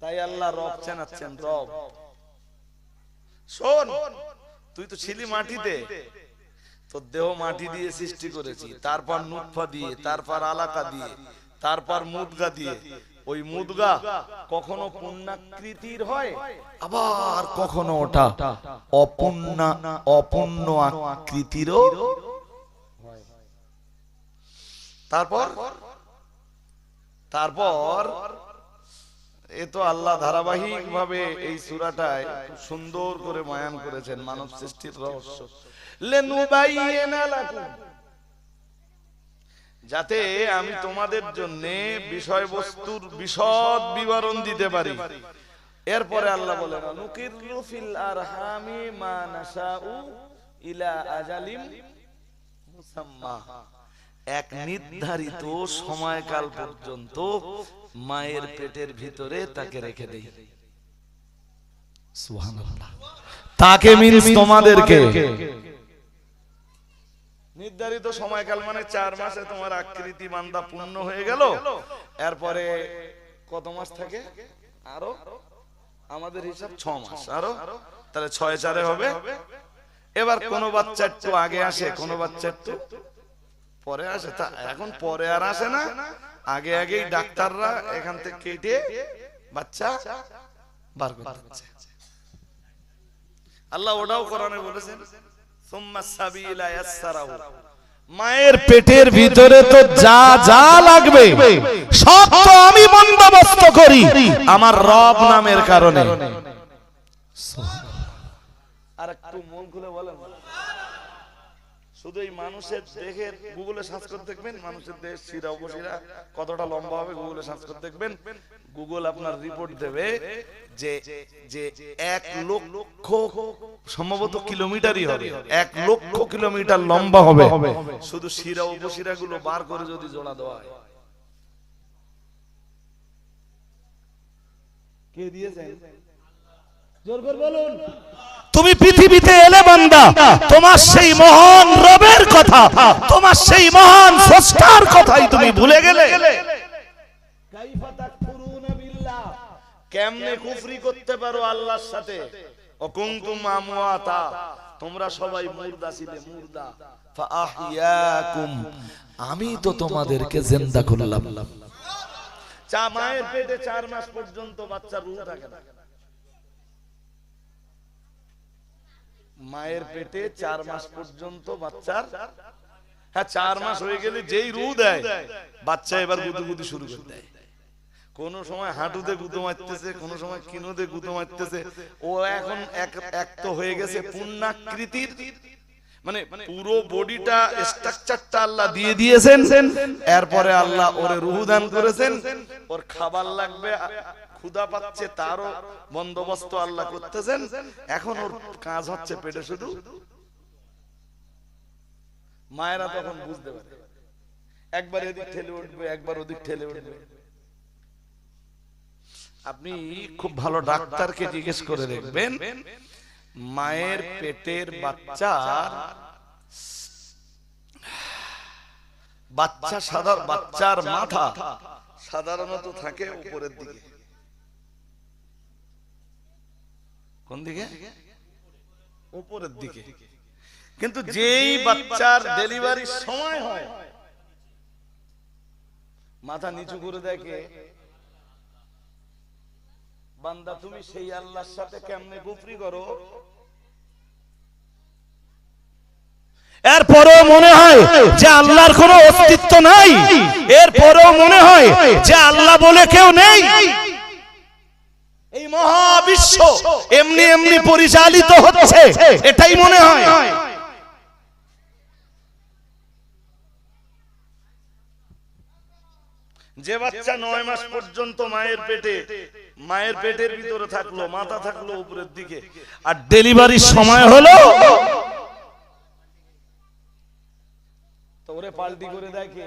তাই আল্লাহ রব চেনাচ্ছেন রব। শোন, তুই তো ছিলি মাটিতে। তোর দেহ মাটি দিয়ে সৃষ্টি করেছি, তারপর নুৎফা দিয়ে, তারপর আলাকা দিয়ে, তারপর মুদগা দিয়ে। ওই মুদগা কখনো পূর্ণাকৃতির হয়, আবার কখনো ওটা অপূর্ণ অপূর্ণ আকৃতিরও। তারপর? তারপর এ তো আল্লাহ ধারাবাহিক ভাবে এই সুরাটায় সুন্দর করে করেছেন মানব সৃষ্টির রহস্য। যাতে আমি তোমাদের জন্য বিষয়বস্তুর বিশদ বিবরণ দিতে পারি। এরপরে আল্লাহ আজালিম মুসাম্মা এক নির্ধারিত সময়কাল পর্যন্ত মায়ের পেটের ভিতরে তাকে রেখে দেই। তাকে মিনস তোমাদেরকে। নির্ধারিত সময়কাল মানে চার মাসে তোমার আকৃতি মান্দা পূর্ণ হয়ে গেল। এরপরে কত মাস থাকে? আরও? আমাদের হিসাব ছ মাস। আরও? তাহলে ছয় চারে হবে। এবার কোনো বাচ্চা একটু আগে আসে কোনো বাচ্চা একটু পরে আসে তা এখন পরে আর আসে না। আগে আগেই ডাক্তাররা এখান থেকে কেটে বাচ্চা বার করে দিচ্ছে আল্লাহ ওটাও কোরআনে বলেছেন সুম্মা সাবিলা ইয়াসসারাহু। মায়ের পেটের ভিতরে তো যা যা লাগবে সব তো আমি বন্দোবস্ত করি। আমার রব নামের কারণে। আর একটু মন খুলে বলেন। শুধু এই মানুষের দেহের গুগলে সার্চ করে দেখবেন মানুষের দেহ শিরা উপশিরা কতটা লম্বা হবে গুগলে সার্চ করে দেখবেন। গুগল আপনার রিপোর্ট দেবে যে যে এক লক্ষ সম্ভবত কিলোমিটারই হবে। এক লক্ষ কিলোমিটার লম্বা হবে। শুধু শিরা উপশিরা গুলো বার করে যদি জোড়া দেওয়া হয়। কে দিয়েছেন জোর করে বলুন। তুমি পৃথিবীতে এলে বান্দা তোমার সেই মহান রবের কথা, তোমার সেই মহান স্রষ্টার কথাই তুমি ভুলে গেলে। কেমনে কুফরি করতে পারো আল্লাহর সাথে? অকুনতুম আমওয়াতা, তোমরা সবাই মুর্দা ছিলে, মুর্দা। ফাআহইয়াকুম, আমি তো তোমাদেরকে জিন্দা করলাম। চা, মায়ের পেটে চার মাস পর্যন্ত বাচ্চার রূহ থাকে না। মায়ের পেটে চার মাস পর্যন্ত বাচ্চার হ্যাঁ চার মাস হয়ে গেলে যেই রু দেয় বাচ্চা এবার গুদু গুদু শুরু করে দেয়। কোন সময় হাঁটুতে গুঁতো মারতেছে কোন সময় কিনোতে গুঁতো মারতেছে। ও এখন এক এক তো হয়ে গেছে পূর্ণাকৃতির মানে পুরো বডিটা স্ট্রাকচারটা আল্লাহ দিয়ে দিয়েছেন। এরপরে আল্লাহ ওরে রুহু দান করেছেন। ওর খাবার লাগবে। ক্ষুধা পাচ্ছে, তারও বন্দোবস্ত আল্লাহ করতেছেন। এখন ওর কাজ হচ্ছে পেটে শুধু মায়েরা তখন বুঝতে পারে। একবার এদিক ঠেলে উঠবে, একবার ওদিক ঠেলে উঠবে। আপনি খুব ভালো ডাক্তারকে জিজ্ঞেস করে দেখবেন, মায়ের পেটের বাচ্চার বাচ্চা সাধারণ বাচ্চার মাথা সাধারণত থাকে উপরের দিকে। কোন দিকে? উপরের দিকে। কিন্তু যেই বাচ্চার ডেলিভারির সময় হয় মাথা নিচু করে দেখে বান্দা তুমি সেই আল্লাহর সাথে কেমনে গুফরি করো? এরপরেও মনে হয় যে আল্লাহর কোনো অস্তিত্ব নাই। এরপরেও মনে হয় যে আল্লাহ বলে কেউ নেই। এই মহাবিশ্ব এমনি এমনি পরিচালিত হচ্ছে। এটাই মনে হয়। যে বাচ্চা নয় মাস পর্যন্ত মায়ের পেটে মায়ের পেটের ভিতরে থাকল মাথা থাকল উপরের দিকে। আর ডেলিভারির সময় হলো। তো ওরে পাল্টি করে দেখে।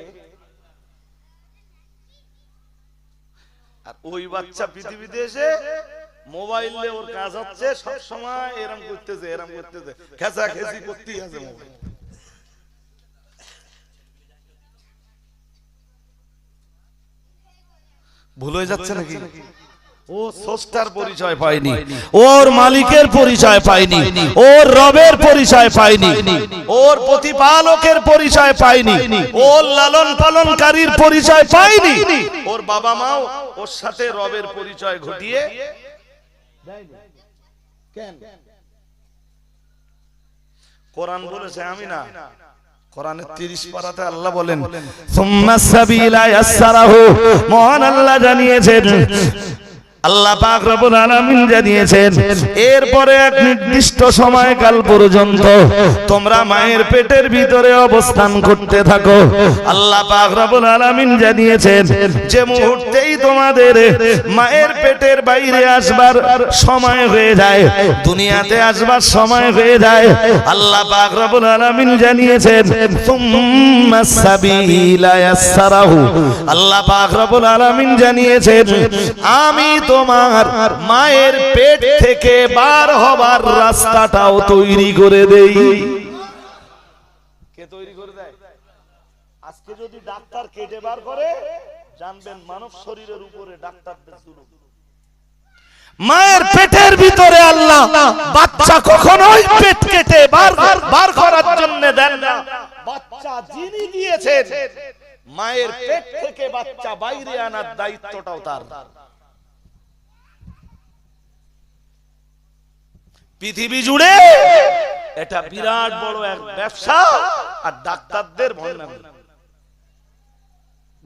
আর ওই বাচ্চা পৃথিবীতে এসে মোবাইলে ওর কাজ হচ্ছে সব সময় এরম করতেছে এরম করতেছে। খেসা খেসি করতেই আছে মোবাইল। ভুল হয়ে যাচ্ছে নাকি? ও স্রষ্টার পরিচয় পায়নি। ওর মালিকের পরিচয় পায়নি। ওর রবের পরিচয় পায়নি। ওর প্রতিপালকের পরিচয় পায়নি। ওর লালন পালনকারীর পরিচয় পায়নি। ওর বাবা মাও ওর সাথে রবের পরিচয় ঘটিয়ে কোরআন বলেছে আমি না। কোরআনের তিরিশ পারাতে আল্লাহ বলেন সুম্মা সাবিলা ইয়াসসারাহু। মহান আল্লাহ জানিয়েছেন। আল্লাহ পাক রব্বুল আলামিন জানিয়েছেন, এরপরে এক নির্দিষ্ট সময়কাল পর্যন্ত তোমরা মায়ের পেটের ভিতরে অবস্থান করতে থাকো। আল্লাহ পাক রব্বুল আলামিন জানিয়েছেন, যে মুহূর্তেই তোমাদের মায়ের পেটের বাইরে আসবার সময় হয়ে যায়, দুনিয়াতে আসবার সময় হয়ে যায়। আল্লাহ পাক রব্বুল আলামিন জানিয়েছেন, সুম্মা সাবিলা ইয়াসসারাহু। আল্লাহ পাক রব্বুল আলামিন জানিয়েছেন, আমি তোমার মায়ের পেট থেকে বার হবার রাস্তাটাও তৈরি করে দেই। কে তৈরি করে দেয়? আজকে যদি ডাক্তার কেটে বার করে জানবেন মানব শরীরের উপরে ডাক্তারদের জুলুম। মায়ের পেটের ভিতরে আল্লাহ বাচ্চা কখনোই পেট কেটে বার বার করার জন্য দেন না। বাচ্চা যিনি দিয়েছেন মায়ের পেট থেকে বাচ্চা বাইরে আনার দায়িত্বটাও তার। পৃথিবী জুড়ে এটা বিরাট বড় এক ব্যবসা আর ডাক্তারদের ভয় নামে।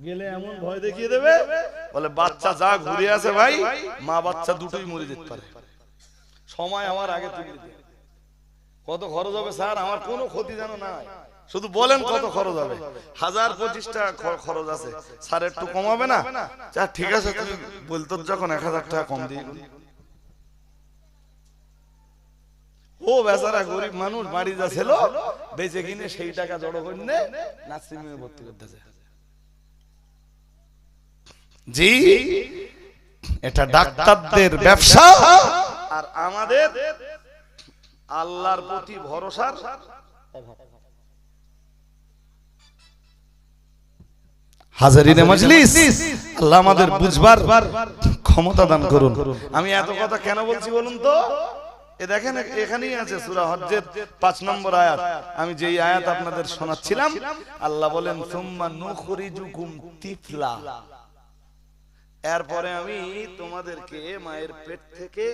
গেলে এমন ভয় দেখিয়ে দেবে? বলে বাচ্চা যা ঘুরে আছে ভাই মা বাচ্চা দুটোই মরে যেতে পারে। সময় আমার আগে তুলে কত খরচ হবে স্যার? আমার কোনো ক্ষতি যেন না হয়। শুধু বলেন কত খরচ হবে। হাজার পঁচিশ টাকা খরচ আছে। স্যার একটু কমাবে না? ঠিক আছে তুমি বলতো যখন এক হাজার টাকা কম দিয়ে দিন। ও বেচারা গরিব মানুষ বাড়ি যা ছিল বেঁচে কিনে সেই টাকা জড়ো করে নে নার্সিংহোমে ভর্তি করতেছে। জি এটা ডাক্তারদের ব্যবসা। আর আমাদের আল্লাহর প্রতি ভরসার হাজারিনে মজলিস। আল্লাহ আমাদের বুঝবার ক্ষমতা দান করুন। আমি এত কথা কেন বলছি বলুন তো? এ দেখেন এখানেই আছে সূরা হজ্জের 5 নম্বর আয়াত। আমি যেই আয়াত আপনাদের শোনাচ্ছিলাম আল্লাহ বলেন সুম্মা নুখরিজুকুম তিফলা এরপরে আমি তোমাদেরকে মায়ের পেট থেকে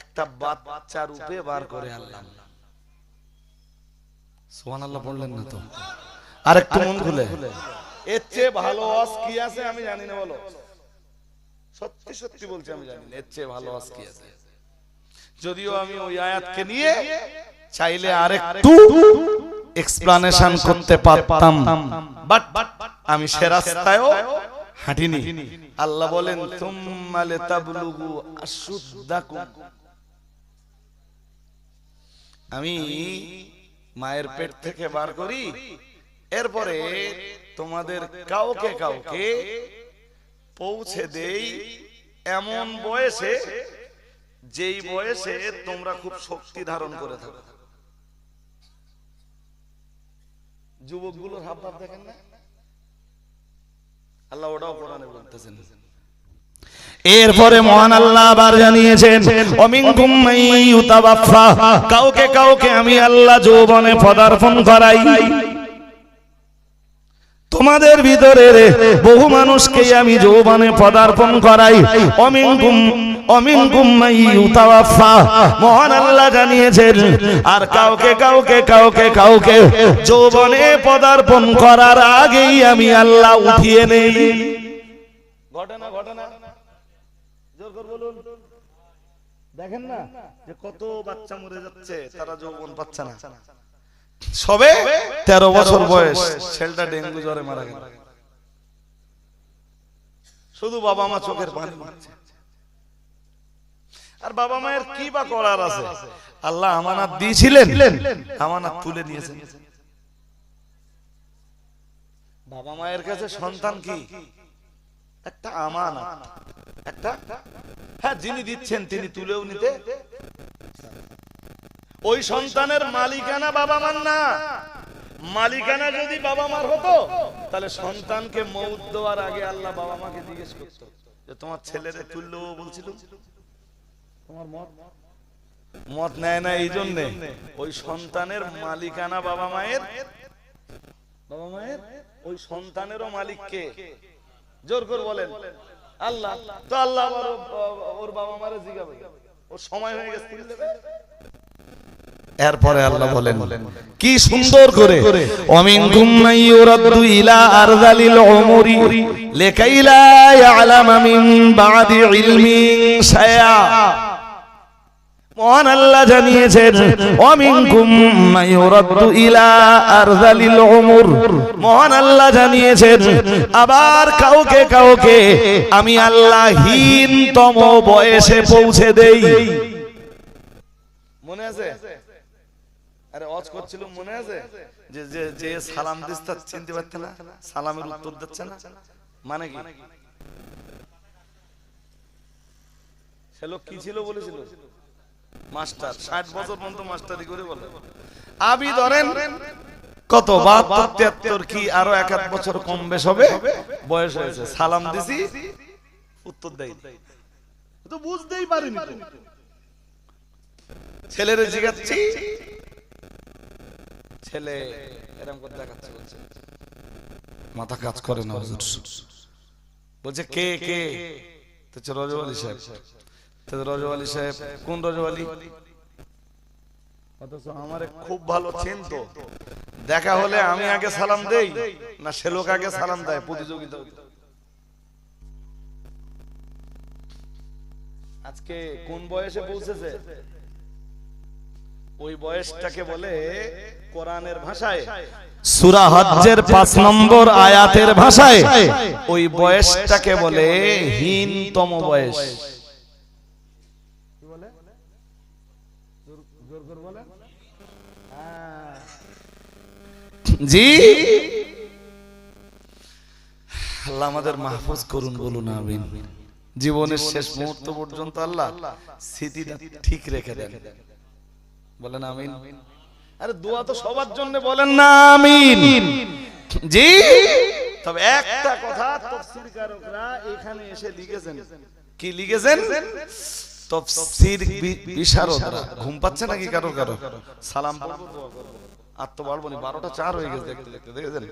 একটা বাচ্চা রূপে বার করে আনলাম। সোহান আল্লাহ বললেন না তো? আর একটু মন খুলে। এর চেয়ে ভালো অস কি আছে আমি জানি না বলো। সত্যি সত্যি বলছি আমি জানি না এর চেয়ে ভালো ওয়াজ কি আছে? যদিও আমি ওই আয়াতকে নিয়ে চাইলে আরেকটু এক্সপ্লানেশন করতে পারতাম। বাট আমি সে রাস্তায়ও হাঁটিনি। আল্লাহ বলেন তুম্মা লিতাবলুগু আশুদ্দাকুম। আমি মায়ের পেট থেকে বার করি। এরপরে তোমাদের কাউকে কাউকে পৌঁছে দেই এমন বয়সে যেই বয়সে তোমরা খুব শক্তি ধারণ করে থাকো। যুবকগুলোর হাব ভাব দেখেন না? আল্লাহ ওটাও কোরআনে বলতেছেন। এরপরে মহান আল্লাহ আবার জানিয়েছেন কাউকে কাউকে আমি আল্লাহ যৌবনে পদার্পণ করাই। তোমাদের ভিতরে বহু মানুষকে আমি যৌবনে পদার্পণ করাই। অমিনকুম মাইয়ুতাওয়াফা মহান আল্লাহ জানিয়েছেন, আর কাউকে কাউকে কাউকে কাউকে যৌবনে পদার্পণ করার আগেই আমি আল্লাহ উঠিয়ে নেই। ঘটনা ঘটনা। জোর করে বলুন। দেখেন না যে কত বাচ্চা মরে যাচ্ছে, তারা যৌবন পাচ্ছে না। সবে তেরো বছর বয়স। ছেলেটা ডেঙ্গু জ্বরে মারা গেল। শুধু বাবা মা চোখের পানি মারছে। আর বাবা মায়ের কি বা করার আছে? আল্লাহ আমানাত দিয়েছিলেন আমানাত তুলে নিয়েছেন। বাবা মায়ের কাছে সন্তান কি? একটা আমানত। একটা? হ্যাঁ যিনি দিচ্ছেন তিনি তুলেও নিতে ওই সন্তানের মালিকানা বাবা মার না। মালিকানা যদি বাবা মার হতো তাহলে সন্তানকে মৌত দেওয়ার আগে আল্লাহ বাবা মাকে জিজ্ঞেস করতো যে তোমার ছেলেরে তুললো বলছিল? তোমার মত? মত নেয় না এই জন্যে ওই সন্তানের মালিকানা বাবা মায়ের। বাবা মায়ের? ওই সন্তানেরও মালিক কে জোর করে বলেন। আল্লাহ। তো আল্লাহ ওর বাবা মারে জিগাবে। ওর সময় হয়ে গেছে। এরপরে আল্লাহ বলেন কি সুন্দর করে অমিনকুম মাইয়ুরাদ্দু ইলা আরযালিল উমরি লিকাইলা ইয়ালামা মিন বাদি ইলমিন শায়া। মহান আল্লাহ জানিয়েছেন অমিনকুম মাইয়ুরাদ্দু ইলা আরযালিল উমর। মহান আল্লাহ জানিয়েছেন আবার কাউকে কাউকে আমি আল্লাহ হীনতম বয়সে পৌঁছে দেই। মনে আছে? আরে অজ করছিল মনে আছে? যে যে যে সালাম দিস তার চিনতে পারতে না সালামের উত্তর দিচ্ছে না? মানে কি? সে লোক কি ছিল বলেছিল? মাস্টার ষাট বছর পর্যন্ত মাস্টারি করে বলে। আবি ধরেন কত বাহাত্তর তিয়াত্তর কি আরও এক এক বছর কম বেশ হবে? বয়স হয়েছে। সালাম দিছি উত্তর দেয় তো বুঝতেই পারিনি। ছেলেরে জিগাচ্ছি ছেলে এরকম করে দেখাচ্ছে বলছে। মাথা কাজ করে না হুজুর। বলছে কে কে? তো সাহেব। তো রজওয়ালি সাহেব কোন রজওয়ালি অথচ আমার খুব ভালো চিনতো। দেখা হলে আমি আগে সালাম দেই না সে লোক আগে সালাম দেয় প্রতিযোগিতা। আজকে কোন বয়সে পৌঁছেছে? ওই বয়সটাকে বলে কোরআনের ভাষায়। সূরা হজ্জের 5 নম্বর আয়াতের ভাষায়। ওই বয়সটাকে বলে হীনতম বয়স। জি। আল্লাহ আমাদের মাহফুজ করুন বলুন আমিন। জীবনের শেষ মুহূর্ত পর্যন্ত আল্লাহ স্মৃতিটা ঠিক রেখে দেন। বলেন আমিন। আরে দোয়া তো সবার জন্য বলেন না আমিন। জি। তবে একটা কথা তফসিরকারকরা এখানে এসে লিখেছেন। কি লিখেছেন? তফসির বিশারদরা। ঘুম পাচ্ছে নাকি কারও কারও? সালাম পড়ব, দোয়া করব। আর তো পারব না বারোটা চার হয়ে গেছে দেখতে দেখতে দেখেছেন?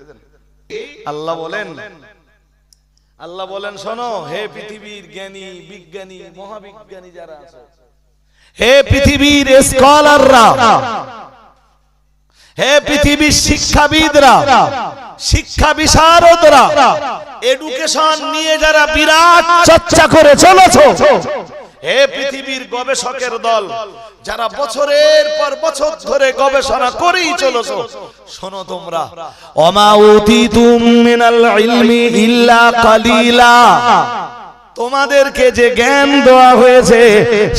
আল্লাহ বলেন। আল্লাহ বলেন শোনো হে পৃথিবীর জ্ঞানী বিজ্ঞানী মহাবিজ্ঞানী যারা আছে হে পৃথিবীর স্কলাররা হে পৃথিবীর শিক্ষাবিদরা শিক্ষা বিশারদরা এডুকেশন নিয়ে যারা বিরাট চর্চা করে চলেছো। হে পৃথিবীর গবেষকের দল যারা বছরের পর বছর ধরে গবেষণা করেই চলেছো শোনো তোমরা। ওমা উতিতুম মিনাল ইলমি ইল্লা কালিলা। তোমাদেরকে যে জ্ঞান দেওয়া হয়েছে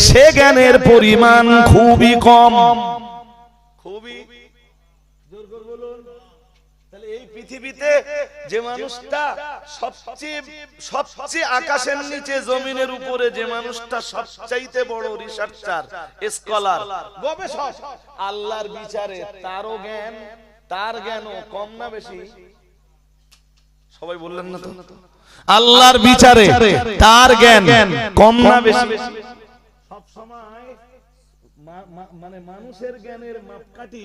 সে জ্ঞানের পরিমাণ খুবই কম। খুবই। জোর করে বলুন। তাহলে এই পৃথিবীতে যে মানুষটা সবচেয়ে সবচেয়ে আকাশের নিচে জমিনের উপরে যে মানুষটা সবচাইতে বড় রিসার্চার স্কলার গবেষক আল্লাহর বিচারে তারও জ্ঞান তার জ্ঞানও কম না বেশি? সবাই বললেন না তো? আল্লাহর বিচারে তার জ্ঞান কম না বেশি। সব সময় মানে মানুষের জ্ঞানের মাপকাঠি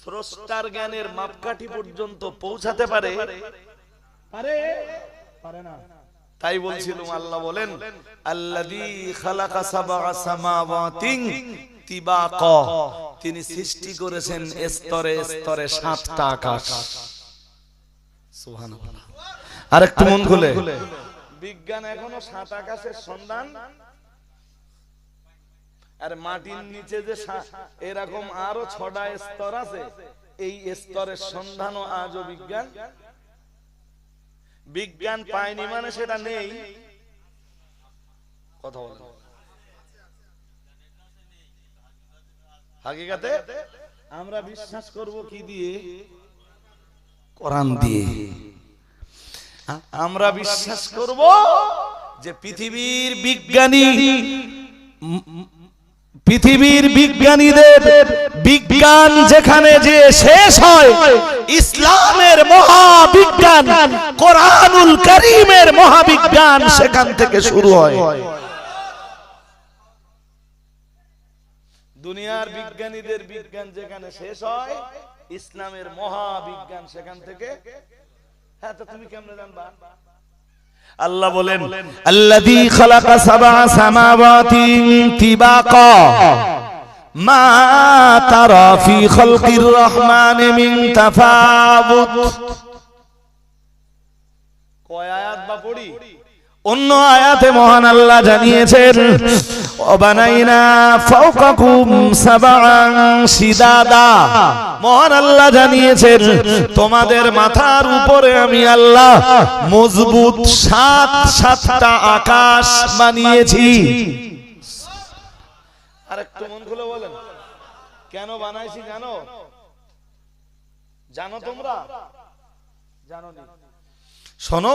স্রষ্টার জ্ঞানের মাপকাঠি পর্যন্ত পৌঁছাতে পারে। পারে? পারে না। তাই বলছিলাম আল্লাহ বলেন আল্লাযী খালাকা সাবআ সামাওয়াতিন তিবাকা। তিনি সৃষ্টি করেছেন স্তরে স্তরে সাতটা আকাশ। সুবহানাল্লাহ। আরেকটু মন খুলে। বিজ্ঞান এখনও সাত আকাশের সন্ধান? আর মাটির নিচে যে এরকম আরও ছটা স্তর আছে এই স্তরের সন্ধানও আজও বিজ্ঞান? বিজ্ঞান পায়নি মানে সেটা নেই। কথা বলেন। হাকিকাতে আমরা বিশ্বাস করব কি দিয়ে? কোরআন দিয়ে। আমরা বিশ্বাস করব যে পৃথিবীর বিজ্ঞানী পৃথিবীর বিজ্ঞানীদের বিজ্ঞান যেখানে যে শেষ হয়, ইসলামের মহাবিজ্ঞান, কোরআনুল করিমের মহাবিজ্ঞান সেখান থেকে শুরু হয়। দুনিয়ার বিজ্ঞানীদের বিজ্ঞান যেখানে শেষ হয়, ইসলামের মহাবিজ্ঞান সেখান থেকে হ্যাঁ তো তুমি কেমনে জানবা? আল্লাহ বলেন আল্লাযী খালাকা সাবআ সামাওয়াতিন তিবাকা। মা তারা ফি খালকির রহমান মিন তাফাবুত কয় আয়াত বা পড়ি? অন্য আয়াতে মহান আল্লাহ জানিয়েছেন অবানাইনা ফাওকাকুম সাবআন শিদাদা। মহান আল্লাহ জানিয়েছেন, তোমাদের মাথার উপরে আমি আল্লাহ মজবুত সাত সাতটা আকাশ বানিয়েছি। আর একটু মন খুলে বলেন, কেন বানাইছি জানো? জানো তোমরা? জানো শোনো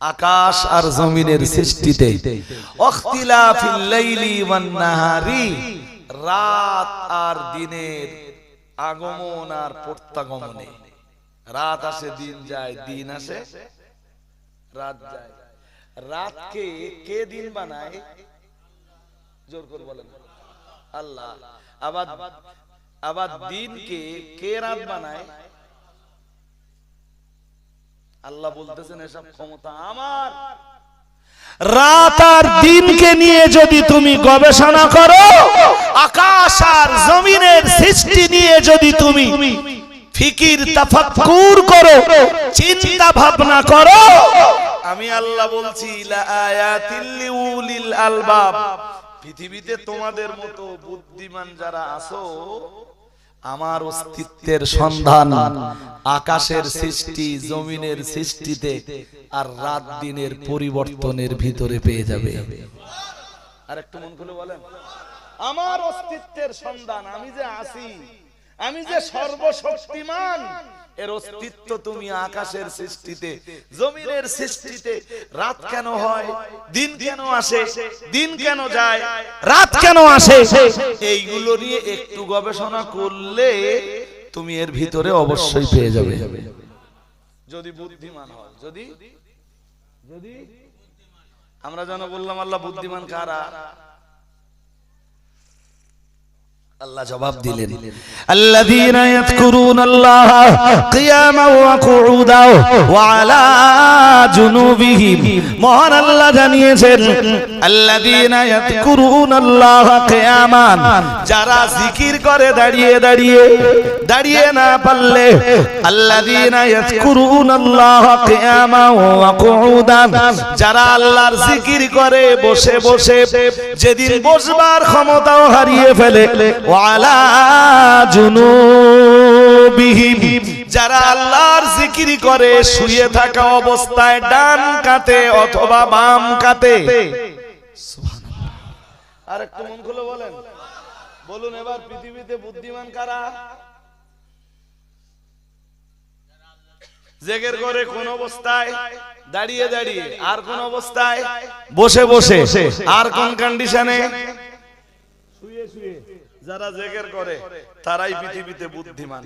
আকাশ আর জমিনের সৃষ্টিতে। রাত আর দিনের আগমন আর প্রত্যাগমনে। রাত আসে দিন যায় দিন আসে। রাত যায়। রাতকে কে দিন বানায়? জোর করে বলেন। আল্লাহ। আবার আবার দিনকে কে রাত বানায়? আল্লাহ বলতেছেন এসব ক্ষমতা আমার। রাত আর দিনকে নিয়ে যদি তুমি গবেষণা করো আকাশ আর জমিনের সৃষ্টি নিয়ে যদি তুমি ফিকির তাফাক্কুর করো চিন্তা ভাবনা করো। আমি আল্লাহ বলছি লা আয়াতিল লিউলিল আলবাব। পৃথিবীতে তোমাদের মতো বুদ্ধিমান যারা আছো আমার অস্তিত্বের সন্ধান, আকাশের সৃষ্টি, জমিনের সৃষ্টিতে, আর রাত দিনের পরিবর্তনের ভিতরে পেয়ে যাবে। আর একটু মন খুলে বলেন। আমার অস্তিত্বের সন্ধান, আমি যে আছি আমি যে সর্বশক্তিমান এর অস্তিত্ব তুমি আকাশের সৃষ্টিতে জমিনের সৃষ্টিতে রাত কেন হয় দিন কেন আসে দিন কেন যায় রাত কেন আসে? এইগুলো নিয়ে একটু গবেষণা করলে তুমি এর ভিতরে অবশ্যই পেয়ে যাবে। যদি বুদ্ধিমান হয় যদি? যদি? আমরা যেন বললাম আল্লাহ বুদ্ধিমান কারা? আল্লাহ জবাব দিলেন। আল্লাযীনা ইয়াযকুরুনাল্লাহা কিয়ামাও ওয়া কুউদাও ওয়া আলা জুনুবিহিম। মহান আল্লাহ জানিয়েছেন আল্লাযীনা ইয়াযকুরুনাল্লাহা কিয়ামান যারা জিকির করে দাঁড়িয়ে দাঁড়িয়ে দাঁড়িয়ে না পারলে আল্লাযীনা ইয়াযকুরুনাল্লাহা কিয়ামাও ওয়া কুউদান যারা আল্লাহর জিকির করে বসে বসে যেদিন বসবার ক্ষমতাও হারিয়ে ফেলে যারা আল্লাহর জিকির করে শুয়ে থাকা অবস্থায় ডান কাতে অথবা বাম কাতে আর একটু মন খুলে বলেন। বলুন এবার পৃথিবীতে বুদ্ধিমান কারা? জেগের করে কোন অবস্থায়? দাঁড়িয়ে দাঁড়িয়ে। আর কোন অবস্থায়? বসে বসে। আর কোন কন্ডিশনে যারা জেগের করে তারাই পৃথিবীতে বুদ্ধিমান।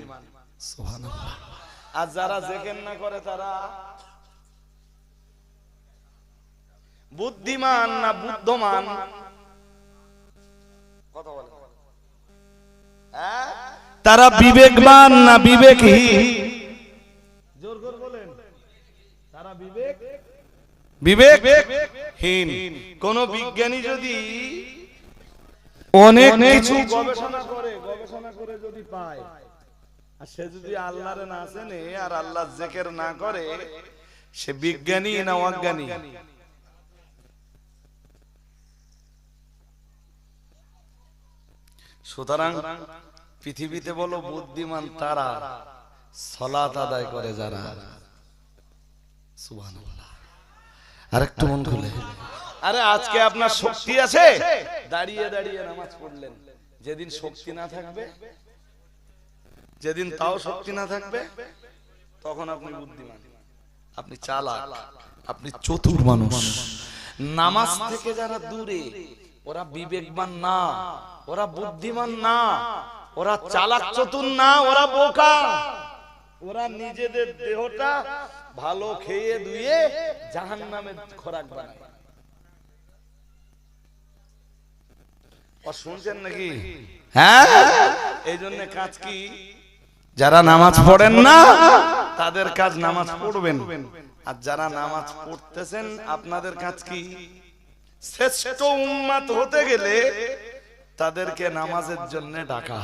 আর যারা জেগের না করে তারা বুদ্ধিমান না বুদ্ধমান? কথা বলে হ্যাঁ? তারা বিবেকবান না বিবেকহীন? জোর করে বলেন। তারা বিবেক? বিবেকহীন কোন বিজ্ঞানী যদি অনেক কিছু গবেষণা করে গবেষণা করে যদি পায়। আর সে যদি আল্লাহর না চেনে আর আল্লাহ জেকের না করে সে বিজ্ঞানী না অজ্ঞানী? সুতরাং পৃথিবীতে বলো বুদ্ধিমান তারা সলাত আদায় করে যারা। সুবহানাল্লাহ। আরেকটু মন খুলে। আরে আজকে আপনার শক্তি আছে? দাঁড়িয়ে দাঁড়িয়ে নামাজ পড়লেন। যেদিন শক্তি না থাকবে যেদিন তাও শক্তি না থাকবে তখন আপনি বুদ্ধিমান। আপনি চালাক আপনি চতুর মানুষ। নামাজ থেকে যারা দূরে ওরা বিবেকবান না ওরা বুদ্ধিমান না ওরা চালাক চতুর না ওরা বোকা। ওরা নিজেদের দেহটা ভালো খেয়ে ধুয়ে জাহান নামে খোরাক বানায় ও শুনছেন নাকি? হ্যাঁ? এই জন্য কাজ কি? যারা নামাজ পড়েন না তাদের কাজ নামাজ পড়বেন। আর যারা নামাজ পড়তেছেন আপনাদের কাজ কি? শ্রেষ্ঠ উম্মাত হতে গেলে তাদেরকে নামাজের জন্য ডাকা।